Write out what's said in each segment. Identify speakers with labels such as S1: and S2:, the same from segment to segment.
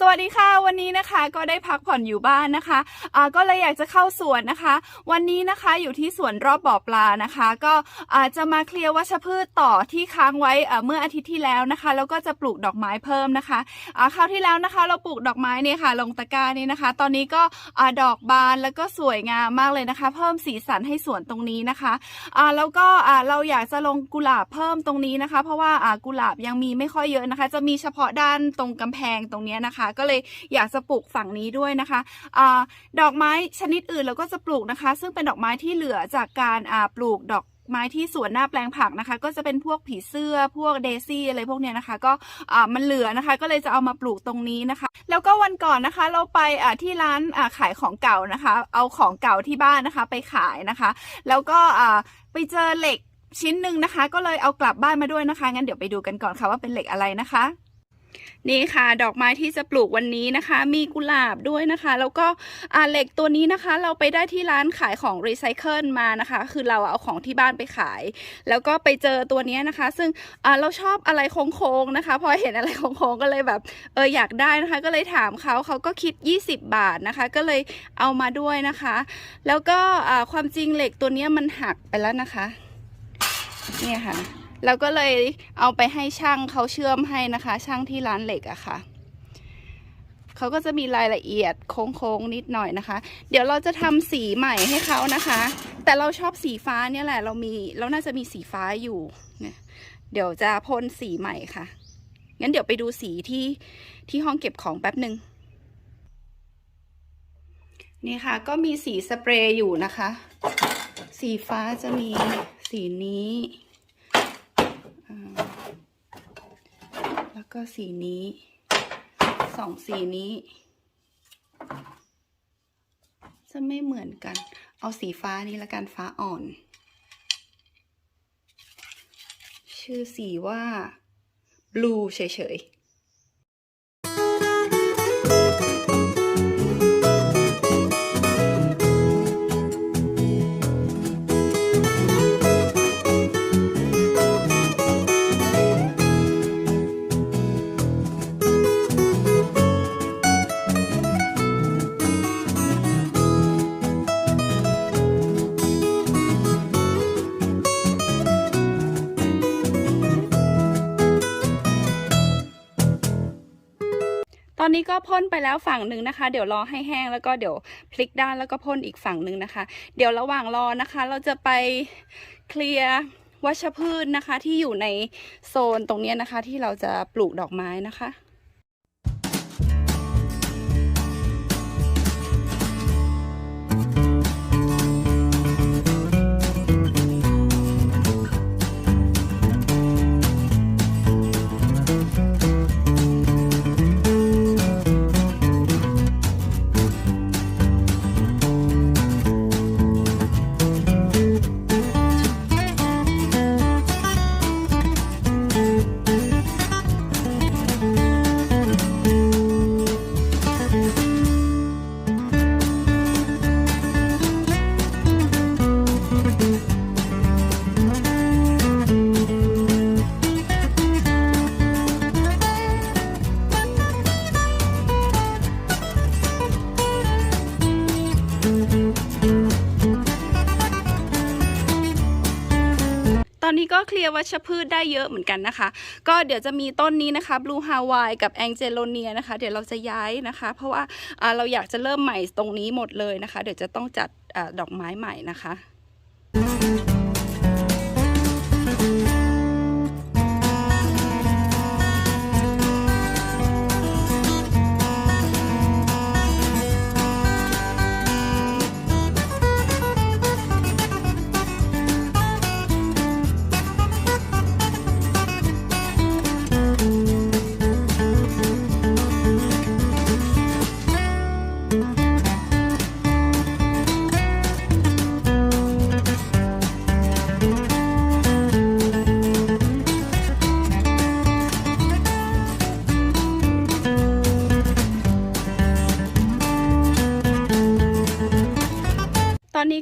S1: สวัสดีค่ะวันนี้นะคะก็ได้พักผ่อนอยู่บ้านนะคะอ่าก็เลยอยากจะเข้าสวนนะคะ วันนี้นะคะอยู่ที่สวนรอบบ่อปลานะคะ ก็อาจจะมาเคลียร์วัชพืชต่อที่ค้างไว้อ่าเมื่ออาทิตย์ที่แล้วนะคะ แล้วก็จะปลูกดอกไม้เพิ่มนะคะอ่าคราวที่แล้วนะคะ เราปลูกดอกไม้เนี่ยค่ะ ลงตะกร้านี่นะคะ ตอนนี้ก็อ่าดอกบานแล้วก็สวยงามมากเลยนะคะ เพิ่มสีสันให้สวนตรงนี้นะคะอ่าแล้วก็อ่าเราอยากจะลงกุหลาบเพิ่มตรงนี้นะคะ เพราะว่าอ่ากุหลาบยังมีไม่ค่อยเยอะนะคะ จะมีเฉพาะด้านตรงกำแพงตรงเนี้ยนะคะก็เลยอยากจะปลูกฝั่งนี้ด้วยนะคะอดอกไม้ชนิดอื่นเราก็จะปลูกนะคะ ซึ่งเป็นดอกไม้ที่เหลือจากการปลูกดอกไม้ที่สวนหน้าแปลงผักนะคะ ก็จะเป็นพวกผีเสื้อพวกเดซี่อะไรพวกเนี้ยนะคะ ก็มันเหลือนะคะ ก็เลยจะเอามาปลูกตรงนี้นะคะ แล้วก็วันก่อนนะคะ เราไปที่ร้านขายของเก่านะคะ เอาของเก่าที่บ้านนะคะ ไปขายนะคะ แล้วก็ไปเจอเหล็กชิ้นหนึ่งนะคะ ก็เลยเอากลับบ้านมาด้วยนะคะงั้นเดี๋ยวไปดูกันก่อนค่ะว่าเป็นเหล็กอะไรนะคะ นี่ค่ะ ดอกไม้ที่จะปลูกวันนี้นะคะ มีกุหลาบด้วยนะคะ แล้วก็อ่าเหล็กตัวนี้นะคะ เราไปได้ที่ร้านขายของรีไซเคิลมานะคะ คือเราเอาของที่บ้านไปขาย แล้วก็ไปเจอตัวนี้นะคะ ซึ่งอ่าเราชอบอะไรโค้งๆนะคะ พอเห็นอะไรโค้งๆก็เลยแบบเอออยากได้นะคะ ก็เลยถามเขาเขาก็คิด 20 บาทนะคะ ก็เลยเอามาด้วยนะคะ แล้วก็อ่าความจริงเหล็กตัวนี้มันหักไปแล้วนะคะ เนี่ยค่ะ แล้วก็เลยเอาไปให้ช่างเขาเชื่อมให้นะคะ ช่างที่ร้านเหล็กอะค่ะเขาก็จะมีรายละเอียดโค้งๆนิดหน่อยนะคะ เดี๋ยวเราจะทำสีใหม่ให้เขานะคะ แต่เราชอบสีฟ้าเนี่ยแหละ เรามีเราน่าจะมีสีฟ้าอยู่เนี่ยเดี๋ยวจะพ่นสีใหม่ค่ะงั้นเดี๋ยวไปดูสีที่ที่ห้องเก็บของแป๊บหนึ่งนี่ค่ะ ก็มีสีสเปรย์อยู่นะคะ สีฟ้าจะมีสีนี้อ่าแล้ว ก็สีนี้สองสีนี้ จะไม่เหมือนกัน เอาสีฟ้านี้ละกันฟ้าอ่อน ชื่อสีว่า blue เฉยๆ อนนี้ก็พ่นไปแล้วฝั่งหนึ่งนะคะ เดี๋ยวรอให้แห้งแล้วก็เดี๋ยวพลิกด้านแล้วก็พ่นอีกฝั่งหนึ่งนะคะ เดี๋ยวระหว่างรอนะคะ เราจะไปเคลียร์วัชพืชนะคะที่อยู่ในโซนตรงนี้นะคะที่เราจะปลูกดอกไม้นะคะ ก็เคลียร์วัชพืชได้เยอะเหมือนกันนะคะ ก็เดี๋ยวจะมีต้นนี้นะคะบลูฮาวายกับแองเจโลเนียนะคะ เดี๋ยวเราจะย้ายนะคะ เพราะว่าเราอยากจะเริ่มใหม่ตรงนี้หมดเลยนะคะ เดี๋ยวจะต้องจัดอดอกไม้ใหม่นะคะ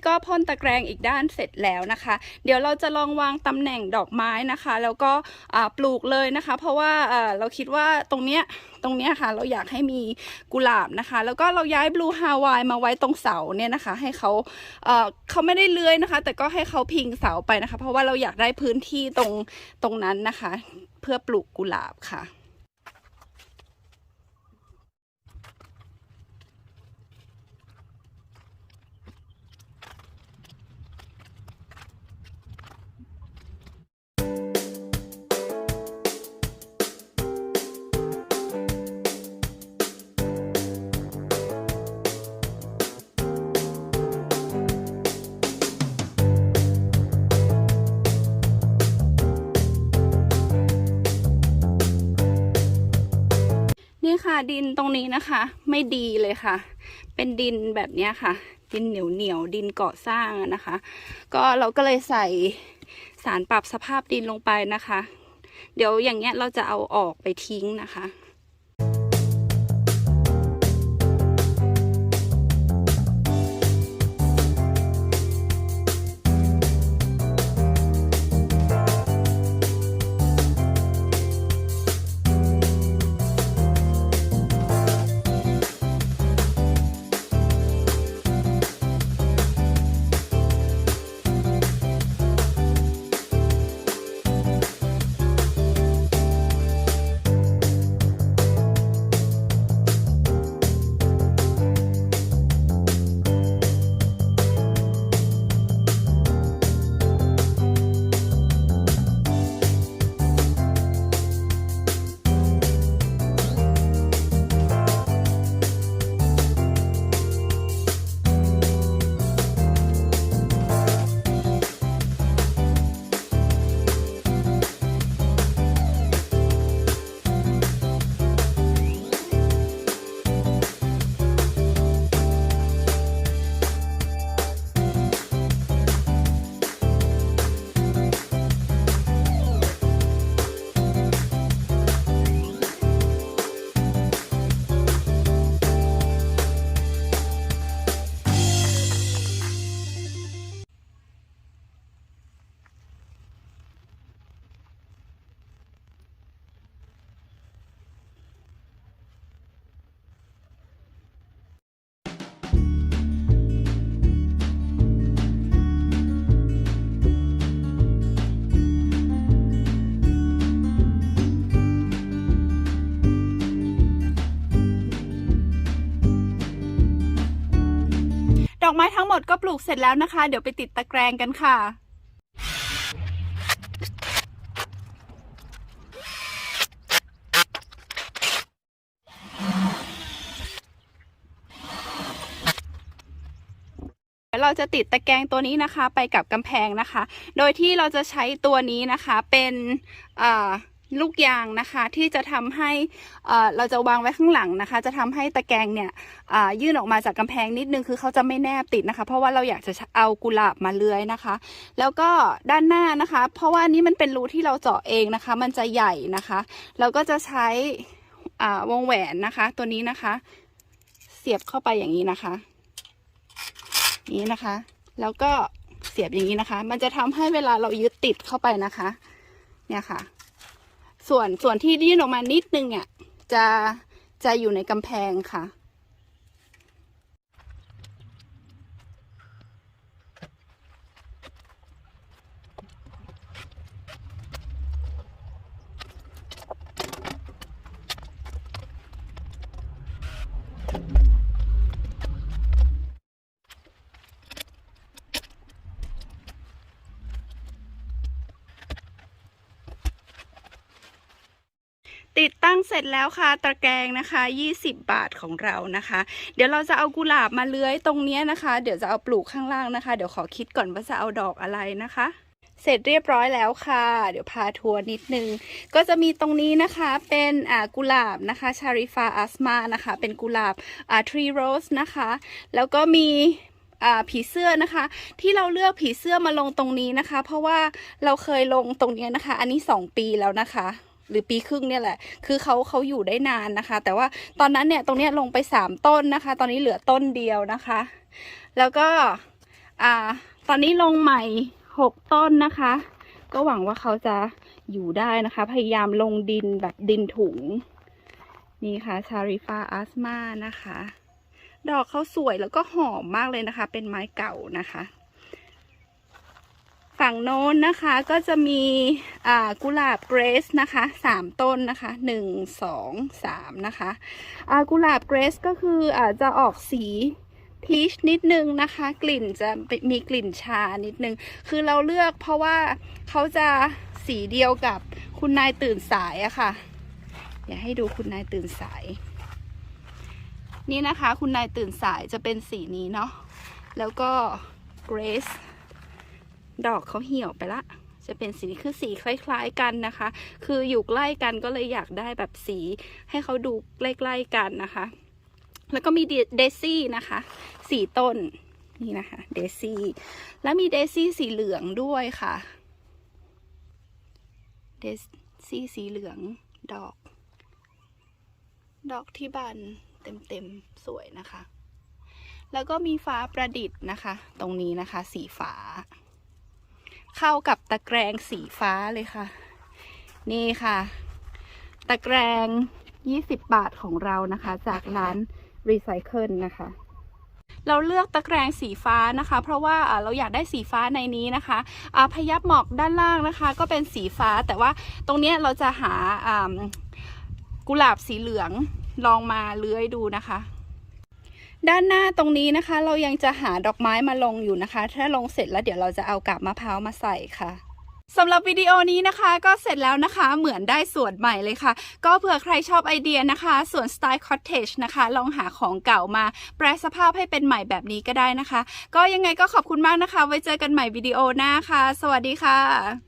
S1: ก็พ่นตะแกรงอีกด้านเสร็จแล้วนะคะ เดี๋ยวเราจะลองวางตำแหน่งดอกไม้นะคะ แล้วก็ปลูกเลยนะคะ เพราะว่าเราคิดว่าตรงเนี้ยตรงเนี้ยค่ะ เราอยากให้มีกุหลาบนะคะ แล้วก็เราย้ายบลูฮาวายมาไว้ตรงเสาเนี่ยนะคะ ให้เขาเขาไม่ได้เลื้อยนะคะ แต่ก็ให้เขาพิงเสาไปนะคะ เพราะว่าเราอยากได้พื้นที่ตรงตรงนั้นนะคะ เพื่อปลูกกุหลาบค่ะ ค่ะดินตรงนี้นะคะ ไม่ดีเลยค่ะ เป็นดินแบบนี้ค่ะ ดินเหนียวเหนียวดินเกาะสร้างนะคะ ก็เราก็เลยใส่สารปรับสภาพดินลงไปนะคะ เดี๋ยวอย่างเงี้ยเราจะเอาออกไปทิ้งนะคะ ไม้ทั้งหมดก็ปลูกเสร็จแล้วนะคะ เดี๋ยวไปติดตะแกรงกันค่ะเราจะติดตะแกรงตัวนี้นะคะ ไปกับกำแพงนะคะ โดยที่เราจะใช้ตัวนี้นะคะเป็นอ่า ลูกยางนะคะที่จะทำให้เราจะวางไว้ข้างหลังนะคะ จะทำให้ตะแกรงเนี่ยยื่นออกมาจากกำแพงนิดนึงคือเขาจะไม่แนบติดนะคะ เพราะว่าเราอยากจะเอากุหลาบมาเลื้อยนะคะ แล้วก็ด้านหน้านะคะ เพราะว่านี้มันเป็นรูที่เราเจาะเองนะคะ มันจะใหญ่นะคะ เราก็จะใช้วงแหวนนะคะ ตัวนี้นะคะ เสียบเข้าไปอย่างนี้นะคะ นี้นะคะ แล้วก็เสียบอย่างนี้นะคะ มันจะทำให้เวลาเรายึดติดเข้าไปนะคะ เนี่ยค่ะ ส่วนส่วนที่ยื่นออกมานิดนึงเนี่ยจะจะอยู่ในกำแพงค่ะ ติดตั้งเส ร็จแล้วค่ะตะแกรงนะคะ 20 บาทของเรานะคะ เดี๋ยวเราจะเอากุหลาบมาเลื้อยตรงนี้นะคะ เดี๋ยวจะเอาปลูกข้างล่างนะคะ เดี๋ยวขอคิดก่อนว่าจะเอาดอกอะไรนะคะ เสร็จเรียบร้อยแล้วค่ะ เดี๋ยวพาทัวร์นิดนึง ก็จะมีตรงนี้นะคะเป็นอ่ากุหลาบนะคะชาริฟาอัสมานะคะ เป็นกุหลาบอ่าทรีโรสนะคะ แล้วก็มีอ่าผีเสื้อนะคะ ที่เราเลือกผีเสื้อมาลงตรงนี้นะคะ เพราะว่าเราเคยลงตรงนี้นะคะ อันนี้ 2 ปีแล้วนะคะ หรือปีครึ่งเนี่ยแหละ คือเขาเขาอยู่ได้นานนะคะ แต่ว่าตอนนั้นเนี่ยตรงเนี้ยลงไป3ต้นนะคะ ตอนนี้เหลือต้นเดียวนะคะ แล้วก็อ่าตอนนี้ลงใหม่หกต้นนะคะ ก็หวังว่าเขาจะอยู่ได้นะคะ พยายามลงดินแบบดินถุง นี่ค่ะชาริฟาอัสมานะคะ ดอกเขาสวยแล้วก็หอมมากเลยนะคะ เป็นไม้เก่านะคะ ฝั่งโน้นนะคะก็จะมีกุหลาบเกรสนะคะสามต้นนะคะหนึ่งสองสามนะคะกุหลาบเกรสก็คืออาจจะออกสีพีชนิดนึงนะคะ กลิ่นจะมีกลิ่นชานิดนึง คือเราเลือกเพราะว่าเขาจะสีเดียวกับคุณนายตื่นสายอะค่ะเดี๋ยวให้ดูคุณนายตื่นสาย นี่นะคะ คุณนายตื่นสายจะเป็นสีนี้เนาะแล้วก็เกรส ดอกเขาเหี่ยวไปละ จะเป็นสีคือสีคล้ายๆกันนะคะ คืออยู่ใกล้กันก็เลยอยากได้แบบสีให้เขาดูใกล้ๆกันนะคะ แล้วก็มีเดซี่นะคะสีต้นนี่นะคะเดซี่แล้วมีเดซี่สีเหลืองด้วยค่ะเดซี่สีเหลืองดอก ดอกที่บานเต็มๆสวยนะคะ แล้วก็มีฟ้าประดิษฐ์นะคะ ตรงนี้นะคะ สีฟ้า เข้ากับตะแกรงสีฟ้าเลยค่ะ นี่ค่ะ ตะแกรง20บาทของเรานะคะ จากร้านรีไซเคิลนะคะ เราเลือกตะแกรงสีฟ้านะคะ เพราะว่าเราอยากได้สีฟ้าในนี้นะคะอ่าพยับหมอกด้านล่างนะคะ ก็เป็นสีฟ้าแต่ว่าตรงเนี้ยเราจะหาอ่ากุหลาบสีเหลืองลองมาเลื้อยดูนะคะ ด้านหน้าตรงนี้นะคะ เรายังจะหาดอกไม้มาลงอยู่นะคะ ถ้าลงเสร็จแล้วเดี๋ยวเราจะเอากาบมะพร้าวมาใส่ค่ะสำหรับวิดีโอนี้นะคะก็เสร็จแล้วนะคะเหมือนได้สวนใหม่เลยค่ะ ก็เผื่อใครชอบไอเดียนะคะสวนสไตล์คอ t เทจนะคะ ลองหาของเก่ามาแปลสภาพให้เป็นใหม่แบบนี้ก็ได้นะคะ ก็ยังไงก็ขอบคุณมากนะคะ ไว้เจอกันใหม่วิดีโอหน้าค่ะ สวัสดีค่ะ